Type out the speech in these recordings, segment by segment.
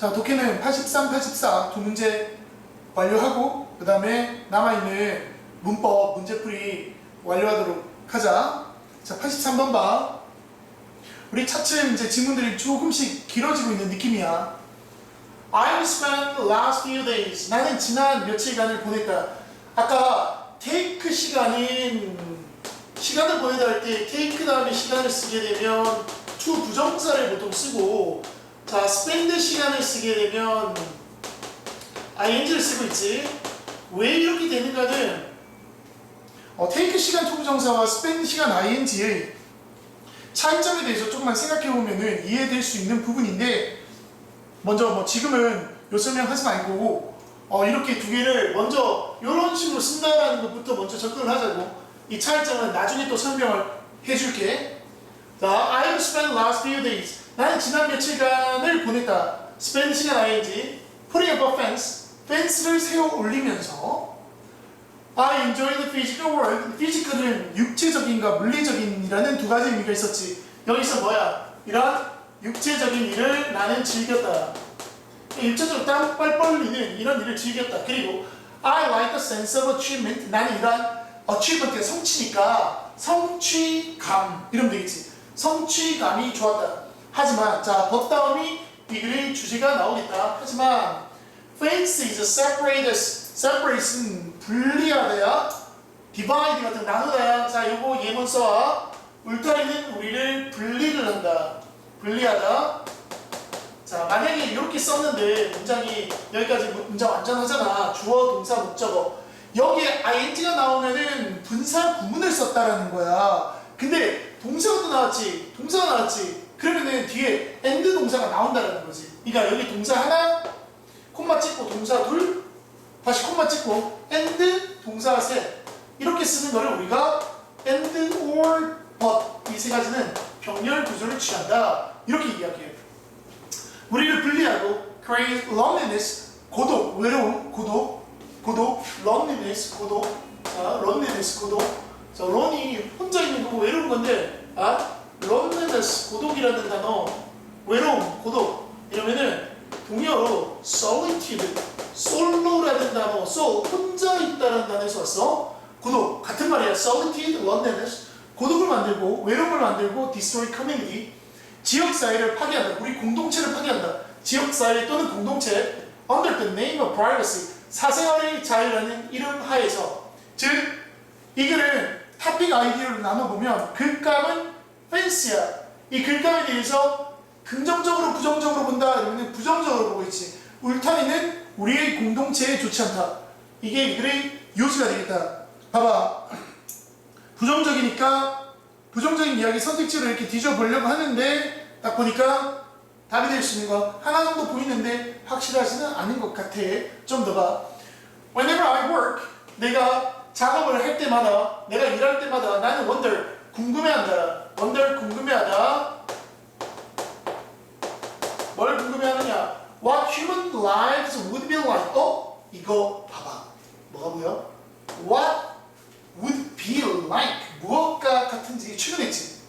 자, 독해는 83, 84 두 문제 완료하고 그 다음에 남아있는 문법, 문제풀이 완료하도록 하자. 자, 83번 봐. 우리 차츰 이제 지문들이 조금씩 길어지고 있는 느낌이야. I spent last few days. 나는 지난 며칠간을 보냈다. 아까 take 시간인 시간을 보내다 할 때 take 다음에 시간을 쓰게 되면 to 부정사를 보통 쓰고 자 spend 시간을 쓰게 되면 ing를 쓰고 있지. 왜 이렇게 되는가는 어, take 시간 to 부정사와 spend 시간 ing의 차이점에 대해서 조금만 생각해 보면은 이해될 수 있는 부분인데 먼저 뭐 지금은 요 설명하지 말고 어, 이렇게 두 개를 먼저 이런 식으로 쓴다라는 것부터 먼저 접근을 하자고. 이 차이점은 나중에 또 설명을 해줄게. 자, I spent last few days 나는 지난 며칠간을 보냈다. spend 시간 ing putting up a fence fence를 세워 올리면서 I enjoy the physical work physical은 육체적인과 물리적인이라는 두 가지 의미가 있었지. 여기서 뭐야? 이런 육체적인 일을 나는 즐겼다. 육체적으로 땀 뻘뻘 흘리는 이런 일을 즐겼다. 그리고 I like the sense of achievement. 나는 이러한 achievement의 성취니까 성취감. 이러면 되겠지. 성취감이 좋았다 하지만 자 법다음이 이글의 주제가 나오겠다. 하지만 fence is separated separate은 분리하다야 divide 같은 나누다야 자 요거 예문서와 울타리는 우리를 분리를 한다. 분리하다. 자 만약에 이렇게 썼는데 문장이 여기까지 문- 문장 완전하잖아. 주어 동사 목적어. 여기에 ing가 나오면은 분사 구문을 썼다라는 거야. 근데 동사가 또 나왔지? 동사가 나왔지 그러면은 뒤에 and 동사가 나온다라는 거지. 그러니까 여기 동사 하나 콤마 찍고 동사 둘 다시 콤마 찍고 and 동사 셋. 이렇게 쓰는 거를 우리가 and or but 이 세 가지는 병렬 구조를 취한다. 이렇게 이야기해요. 우리를 분리하고 create loneliness 고독 외로움 고독 고독 loneliness 고독 자 loneliness 고독. 자 lon이 혼자 있는 거고 외로운 건데 아 loneliness 고독이라는 단어 외로움 고독. 이러면은 동의어로 solitude 솔로라는 단어 so 혼자 있다는 단어에서 왔어. 고독. 같은 말이야. solitude loneliness. 고독을 만들고 외로움을 만들고 destroy community. 지역 사회를 파괴한다. 우리 공동체를 파괴한다. 지역 사회 또는 공동체 under the name of privacy. 사생활의 자유라는 이름 하에서. 즉 이글은 탑픽 아이디어를 나눠보면 글감은 펜스야. 이 글감에 대해서 긍정적으로 부정적으로 본다 이러면 부정적으로 보고 있지. 울타리는 우리의 공동체에 좋지 않다. 이게 이글의 요지가 되겠다. 봐봐. 부정적이니까 부정적인 이야기 선택지를 이렇게 뒤져보려고 하는데 딱 보니까 답이 될 수 있는 거 하나 정도 보이는데 확실하지는 않은 것 같아. 좀 더 봐. Whenever I work, 내가 작업을 할 때마다, 내가 일할 때마다 나는 wonder, 궁금해한다. Wonder, 궁금해하다. 뭘 궁금해하느냐? What human lives would be like? 어? 이거 봐봐. 뭐가 보여? What would be like 무엇과 같은지 출연했지.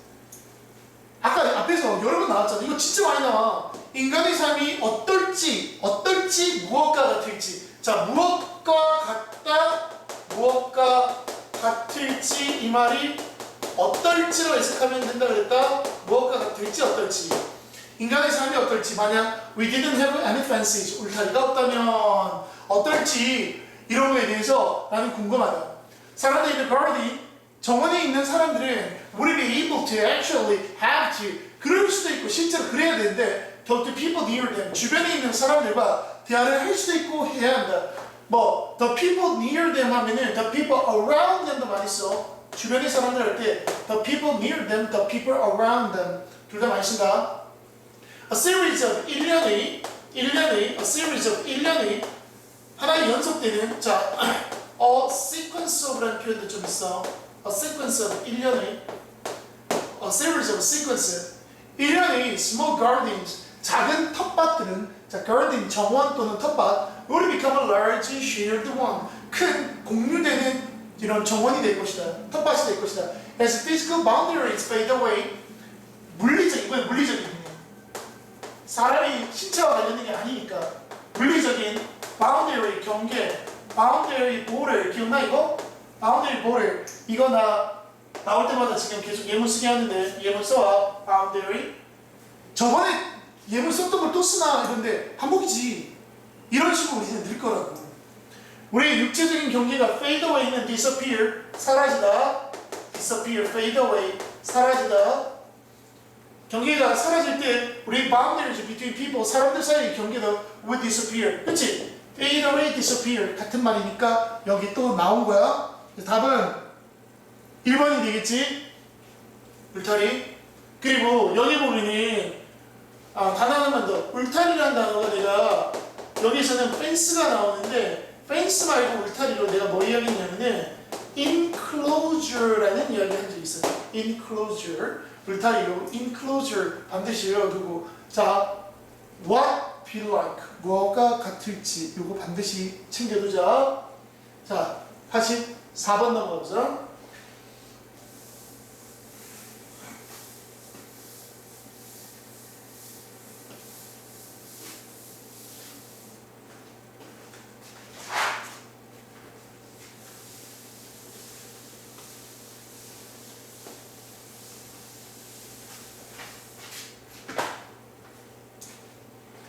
아까 앞에서 여러 번 나왔잖아. 이거 진짜 많이 나와. 인간의 삶이 어떨지, 어떨지, 무엇과 같을지. 자, 무엇과 같다, 무엇과 같을지 이 말이 어떨지로 해석하면 된다 그랬다. 무엇과 같을지, 어떨지. 인간의 삶이 어떨지 만약 we didn't have any fences 울타리가 없다면 어떨지 이런 거에 대해서 나는 궁금하다. 사람들이 the garden 정원에 있는 사람들은 would be able to actually have to 그럴 수도 있고 실제로 그래야 되는데 the people near them 주변에 있는 사람들과 대화를 할 수도 있고 해야 한다. 뭐 the people near them 하면은 the people around them도 많이 써. 주변의 사람들 할 때 the people near them, the people around them 둘 다 많이 쓴다. A series of 1년의 1년의 a series of 1년의 하나의 연속되는 자 a sequence of라는 표현도 좀 있어. a sequence of 1년의 a series of sequence 1년의 small gardens 작은 텃밭들은 자 garden 정원 또는 텃밭 will become a large shared one 큰 공유되는 이런 정원이 될 것이다. 텃밭이 될 것이다. As physical boundaries fade away 물리적 이건 물리적인 사람이 신체와 관련된 게 아니니까 물리적인 바운더리 경계 바운더리 볼을 기억나 이거? 바운더리 볼을 이거 나 나올 때마다 지금 계속 예문 쓰게 하는데 예문 써와 바운더리 저번에 예문 썼던 걸 또 쓰나 이런데 반복이지 이런 식으로 우리는 늘 거라고 우리 육체적인 경계가 fade away는 disappear 사라지다. disappear fade away 사라지다. 경계가 사라질 때 우리 boundaries between people 사람들 사이의 경계도 will disappear. 그치? fade away disappear 같은 말이니까 여기 또 나온 거야. 답은 1번이 되겠지? 울타리. 그리고 여기 보면은 아, 단어 하나만 더. 울타리라는 단어가 내가 여기서는 펜스가 나오는데 펜스 말고 울타리로 내가 뭐 이야기했냐면은 enclosure라는 이야기 한 적이 있어요. enclosure 울타리로 enclosure 반드시 외워두고 자 what be like 뭐가 같을지 이거 반드시 챙겨두자. 자 84번 넘어가보자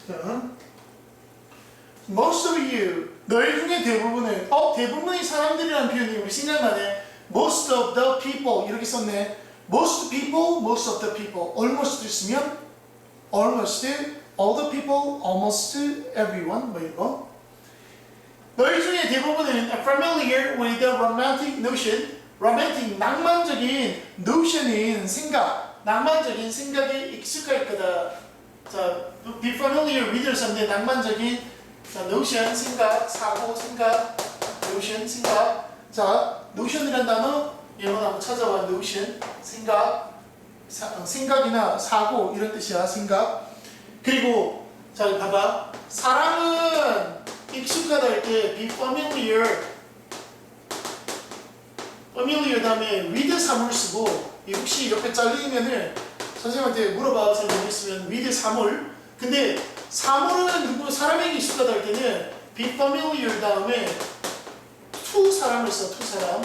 자, most of you 너희 중에 대부분은 어 대부분의 사람들이라는 표현이 우리 생각나네 most of the people 이렇게 썼네 most people most of the people almost 쓰면 almost all the people almost everyone 뭐 이거 너희 중에 대부분은 familiar with the romantic notion romantic 낭만적인 notion인 생각 낭만적인 생각에 익숙할 거다 자, be familiar with something 낭만적인 자, notion 생각, 사고 생각, notion 생각. 자, notion이란 단어 예문 한번 찾아봐. notion 생각, 사, 어, 생각이나 사고 이런 뜻이야. 생각. 그리고 자, 봐봐. 사람은 익숙하다 할 때 be familiar familiar 다음에 with 사물 쓰고 이 혹시 옆에 잘리면은 선생님한테 물어봐. 설명했으면 with 사물 근데 사물은 누구 사람에게 익숙하다 할 때는 be familiar 다음에 to 사람을 써 to 사람.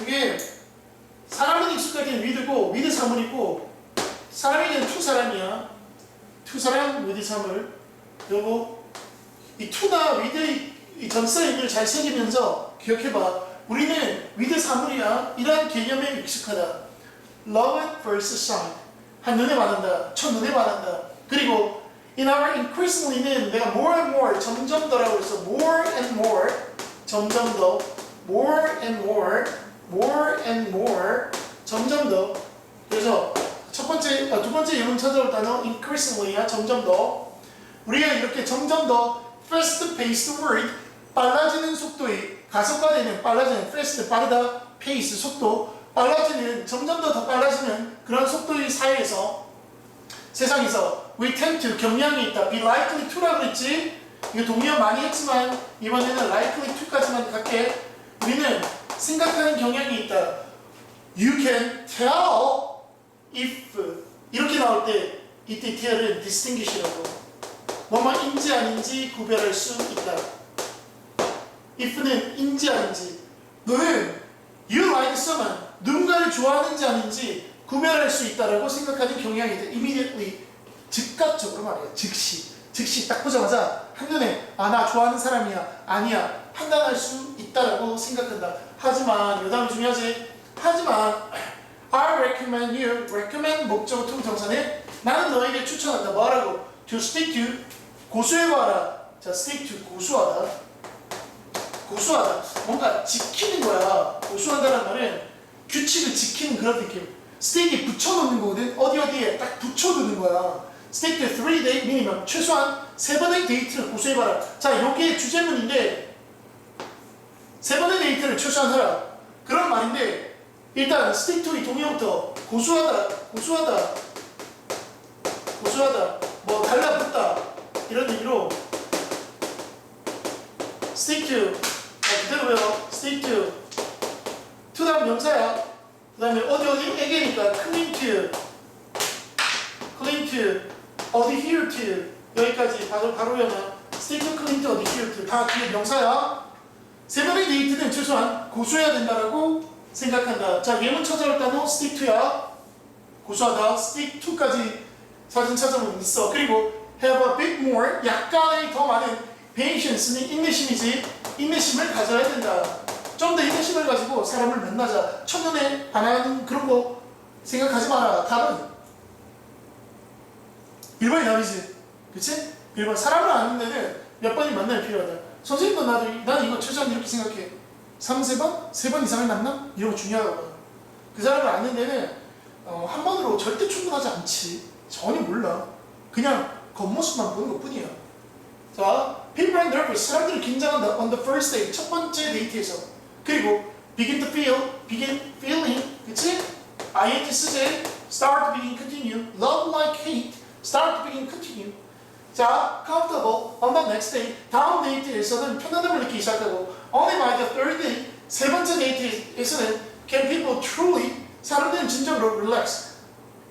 그게 사람은 익숙할 때는 with고 with 사물이고 사람에게는 to 사람이야. to 사람 with 사물 그리고 이 to나 with의 이 전사임을 잘 새기면서 기억해봐. 우리는 with 사물이야. 이러한 개념에 익숙하다 love at first sight 한눈에 반한다 첫눈에 반한다 그리고 in our increasingly는 내가 more and more 점점 더라고 해서 more and more 점점 더 more and more more and more 점점 더 그래서 첫 번째 아, 두 번째 예문 찾아올 단어 increasingly야 점점 더 우리가 이렇게 점점 더 fast paced word 빨라지는 속도의 가속화되는 빨라지는 fast 빠르다 pace 속도 빨라지는 점점 더 더 빨라지는 그런 속도의 사이에서 세상에서 we tend to 경향이 있다. be likely to라 그랬지. 이거 동의어 많이 했지만 이번에는 likely to까지만 갈게 우리는 생각하는 경향이 있다. you can tell if 이렇게 나올 때 이때 tell은 distinguish라고 뭐뭐인지 아닌지 구별할 수 있다. if는 인지 아닌지. 너는 you like someone 누군가를 좋아하는지 아닌지 구별할 수 있다라고 생각하는 경향이 있다. immediately 즉각적으로 말이야 즉시. 즉시 딱 보자마자 한눈에 아 나 좋아하는 사람이야. 아니야. 판단할 수 있다라고 생각한다. 하지만 요 다음 중요하지. 하지만 I recommend you recommend 목적어 통정사는 나는 너에게 추천한다. 뭐라고? To stick to 고수해 봐라. 자 stick to 고수하다. 고수하다. 뭔가 지키는 거야. 고수한다는 말은 규칙을 지키는 그런 느낌. 스테이크에 붙여놓는 거거든. 어디 어디에 딱 붙여두는 거야. 스테이크 3 day 미니멈 최소한 세 번의 데이트를 고수해봐라. 자 요게 주제문인데 세 번의 데이트를 최소한 하라. 그런 말인데 일단 스테이크 2의 동의어부터 고수하다 고수하다 고수하다 뭐 달라붙다 이런 의미로 스테이크 자, 그대로 외워 스테이크 투 다음 명사야 그 다음에 어디 어디? 에게니까 클린트 클린트 adhere to. 여기까지 바로 바로 외우면 stick to cling to adhere to. 다 뒤에 명사야. 세 번의 데이트는 최소한 고수해야 된다라고 생각한다. 자 예문 찾아올 단어 stick to야. 고수하다. stick to까지 사진 찾아보면 있어. 그리고 have a bit more 약간의 더 많은 patience는 인내심이지. 인내심을 가져야 된다 좀 더 인내심을 가지고 사람을 만나자. 첫눈에 반하는 그런 거 생각하지 마라. 답은 1번이 답이지. 그치? 1번 사람을 아는 데는 몇 번이 만남이 필요하다. 선생님도 나도 나는 이거 최소한 이렇게 생각해. 3, 3번? 3번 이상을 만남? 이런 거 중요하다고 봐. 그 사람을 아는 데는 어, 한 번으로 절대 충분하지 않지. 전혀 몰라. 그냥 겉모습만 보는 것 뿐이야. 자, people are nervous. 사람들이 긴장한다. On the first day. 첫 번째 데이트에서 그리고 begin to feel begin feeling 그치? ing 쓰지 start, begin, continue love like hate start, begin, continue 자, comfortable on the next day 다음 데이트에서는 편안함을 느끼기 시작하고 only by the third day 세 번째 데이트에서는 can people truly 사람들은 진정으로 relax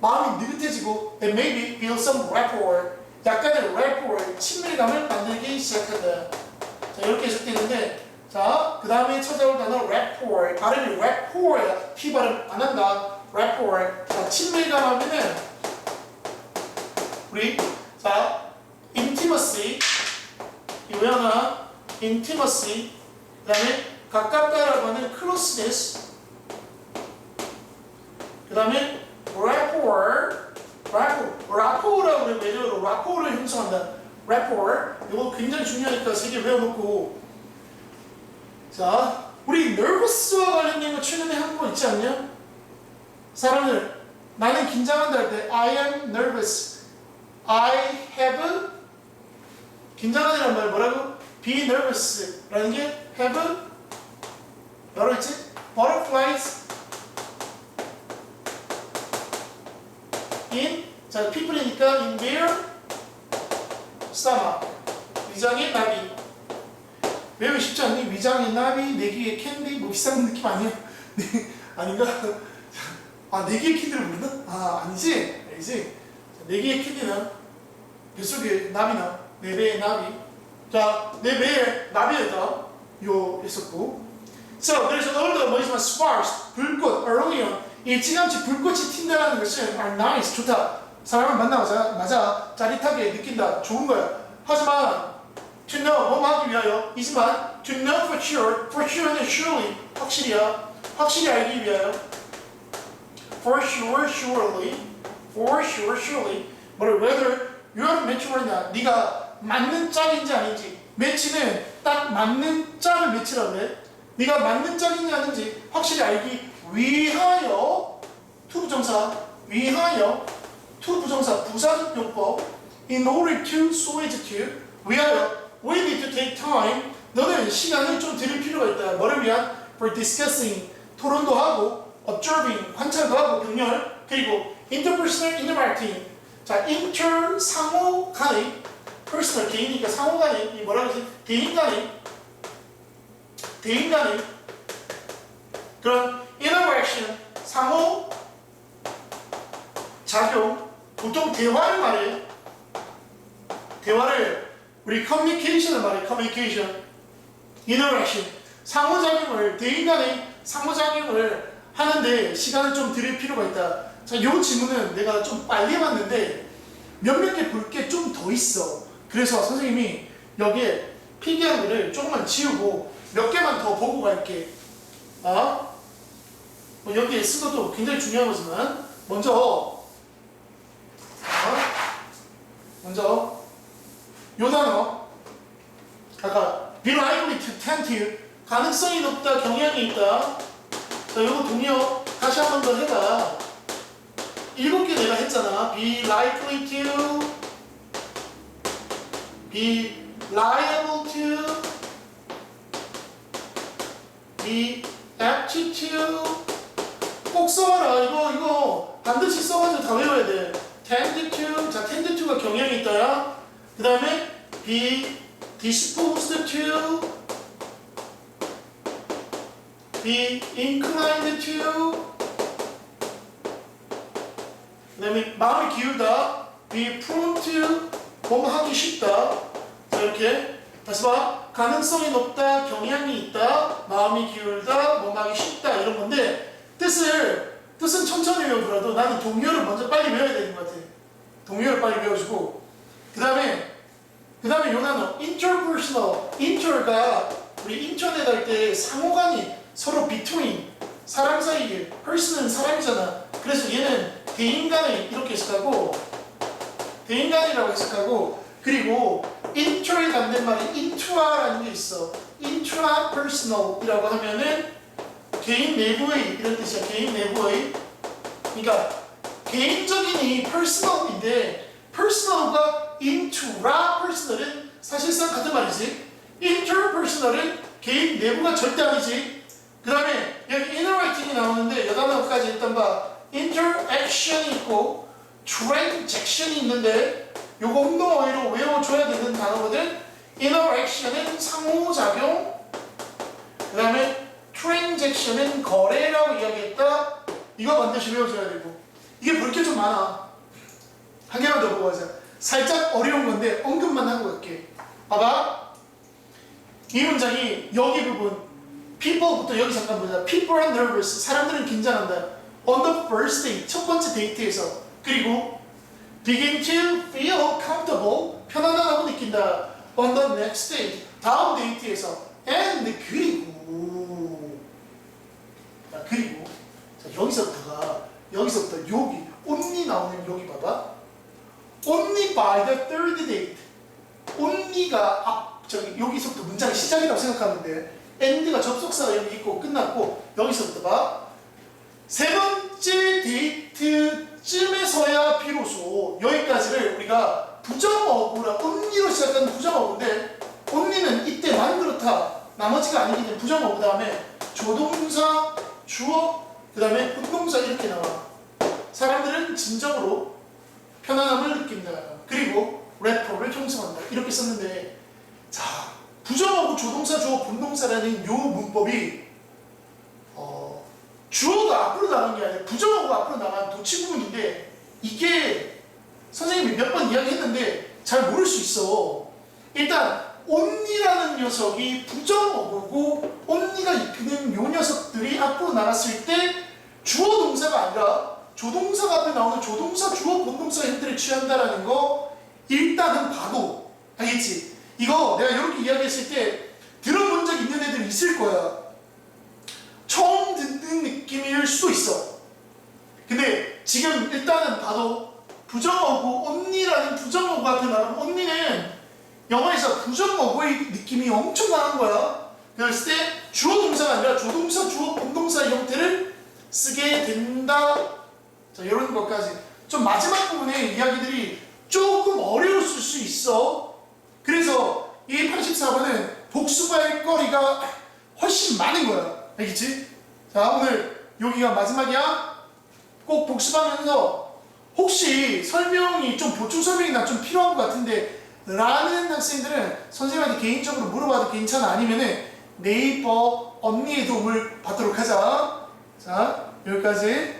마음이 느긋해지고 and maybe feel some rapport 약간의 rapport 친밀감을 만들기 시작한다 자 이렇게 해석되는데 자 그 다음에 찾아올 단어 rapport 발음이 rapport야 T 발음 안 한다 rapport 자 친밀감 하면은 우리 자 intimacy 하나 intimacy 그 다음에 가깝다라고 하는 closeness 그 다음에 rapport rapport rapport라고 그래 외래어로 rapport를 형성한다 rapport 이거 굉장히 중요하니까 세개 외워놓고 자 우리 nervous와 관련된 거 최근에 한거 있지 않냐? 사람을 나는 긴장한다 할 때 I am nervous I have 긴장하는 말 뭐라고? Be nervous 라는 게 have 뭐라고 했지? Butterflies in 자 people이니까 in their stomach 위장의 나비 매우 쉽지 않니? 위장의 나비, 내기의 캔디 뭐 비싼 느낌 아니야? 네, 아닌가? 아 내기의 캔디를 부른다? 아 아니지? 아니지? 내기의 캔디는 뱃속에 나비나 내 배의 나비 자, 내 배에 나비였다 요 있었고 So, 그래서 although 뭐지만 sparks, 불꽃, early on 일찌감치 불꽃이 튄다는 것은 are nice, 좋다 사람을 만나자 맞아 짜릿하게 느낀다 좋은 거야 하지만 to know 뭐 하기 위하여 이지만 to know for sure for sure는 surely 확실히야 확실히 알기 위하여 for sure surely for sure surely 뭐를 whether you're match or not 네가 맞는 짝인지 아닌지 매치는 딱 맞는 짝을 매치라고 해 네가 맞는 짝인지 아닌지 확실히 알기 위하여 to 부정사 위하여 to 부정사 부사적 용법 in order to so as to 위하여 we need to take time 너는 시간을 좀 들일 필요가 있다 뭐를 위한 for discussing 토론도 하고 observing 관찰도 하고 병렬 그리고 interpersonal interacting 자 inter 상호 간의 personal 개인이니까 상호 간의 이 뭐라고 하지 대인 간의 대인 간의 그런 interaction 상호 작용 보통 대화를 말해 대화를 우리 커뮤니케이션을 말해 커뮤니케이션. interaction 상호작용을 대인 간의 상호작용을 하는데 시간을 좀 들일 필요가 있다. 자, 이 질문은 내가 좀 빨리 해봤는데 몇몇 개 볼 게 좀 더 있어. 그래서 선생님이 여기에 필기한 거를 조금만 지우고 몇 개만 더 보고 갈게. 아? 뭐 여기에 쓴 것도 굉장히 중요한 거지만 먼저 자, 먼저 요 단어 아까 be likely to tend 가능성이 높다 경향이 있다. 자 요거 동요. 다시 한 번 더 해봐. 일곱 개 내가 했잖아. be likely to be liable to be apt to 꼭 써봐라. 이거 이거 반드시 써가지고 다 외워야 돼. tend to 자 tend to가 경향이 있다야 그 다음에 be disposed to be inclined to. 그 다음에 마음이 기울다. Be prone to. 뭐뭐 하기 쉽다. 자 이렇게. 다시 봐. 가능성이 높다, 경향이 있다, 마음이 기울다, 뭐뭐 하기 쉽다. 이런 건데 뜻을 뜻은 천천히 외우더라도 나는 동요를 먼저 빨리 외워야 되는 것 같아. 동요를 빨리 외워주고. 그 다음에 그 다음에 요 단어 interpersonal inter가 우리 인터넷 할때 상호간이 서로 between 사람 사이에 person은 사람이잖아. 그래서 얘는 대인 간에 이렇게 해석하고 대인 간이라고 해석하고 그리고 inter의 반대말이 intra라는 게 있어. intrapersonal이라고 하면은 개인 내부의 이런 뜻이야. 개인 내부의. 그러니까 개인적인 이 personal인데 personal과 intra personal은 사실상 같은 말이지. interpersonal은 개인 내부가 절대 아니지. 그 다음에 여기 interacting이 나오는데 여단어까지 일단 봐 interaction이 있고 transaction이 있는데 요거 운동어휘로 외워줘야 되는 단어거든. interaction은 상호작용 그 다음에 transaction은 거래라고 이야기했다. 이거 반드시 외워줘야 되고. 이게 볼 게 좀 많아. 한 개만 더 보고 가자 살짝 어려운 건데 언급만 하고 갈게. 봐봐. 이 문장이 여기 부분 people부터 여기 잠깐 보자. people are nervous. 사람들은 긴장한다. on the first date 첫 번째 데이트에서. 그리고 begin to feel comfortable 편안하다고 느낀다. on the next date 다음 데이트에서. and 그리고 자 그리고. 자 여기서부터가 여기서부터 여기 only 나오는 여기 봐봐 only by the third date. Only가 앞 저기 여기서부터 문장의 시작이라고 생각하면 돼 end가 접속사가 여기 있고 끝났고 여기서부터 봐. 세 번째 데이트쯤에서야 비로소 여기까지를 우리가 부정어구라 only로 시작하는 부정어구인데 only는 이때만 그렇다 나머지가 아니기 때문에 부정어구 다음에 조동사 주어 그 다음에 운동사 이렇게 나와 사람들은 진정으로 편안함을 느낀다 그리고 래퍼를 형성한다 이렇게 썼는데 자 부정어구 조동사 주어 분동사라는 요 문법이 어, 주어가 앞으로 나간 게 아니라 부정어구가 앞으로 나간 도치 부분인데 이게 선생님이 몇 번 이야기했는데 잘 모를 수 있어. 일단 온니라는 녀석이 부정어구고 온니가 입히는 요 녀석들이 앞으로 나갔을 때 주어 동사가 아니라 조동사가 앞에 나오는 조동사 주어 본동사 형태를 취한다라는 거 일단은 봐도 알겠지? 이거 내가 이렇게 이야기했을 때 들어본 적 있는 애들 있을 거야. 처음 듣는 느낌일 수도 있어. 근데 지금 일단은 봐도 부정어구 언니라는 부정어구 앞에 나오는 언니는 영어에서 부정어구의 느낌이 엄청 강한 거야. 그랬을 때 주어 동사가 아니라 조동사, 주어, 본동사 형태를 쓰게 된다. 자, 이런 것까지. 좀 마지막 부분에 이야기들이 조금 어려웠을 수 있어. 그래서 이 84번은 복수할 거리가 훨씬 많은 거야. 알겠지? 자, 오늘 여기가 마지막이야. 꼭 복습하면서 혹시 설명이 좀 보충 설명이 나 좀 필요한 것 같은데 라는 학생들은 선생님한테 개인적으로 물어봐도 괜찮아. 아니면은 네이버 언니의 도움을 받도록 하자. 자 여기까지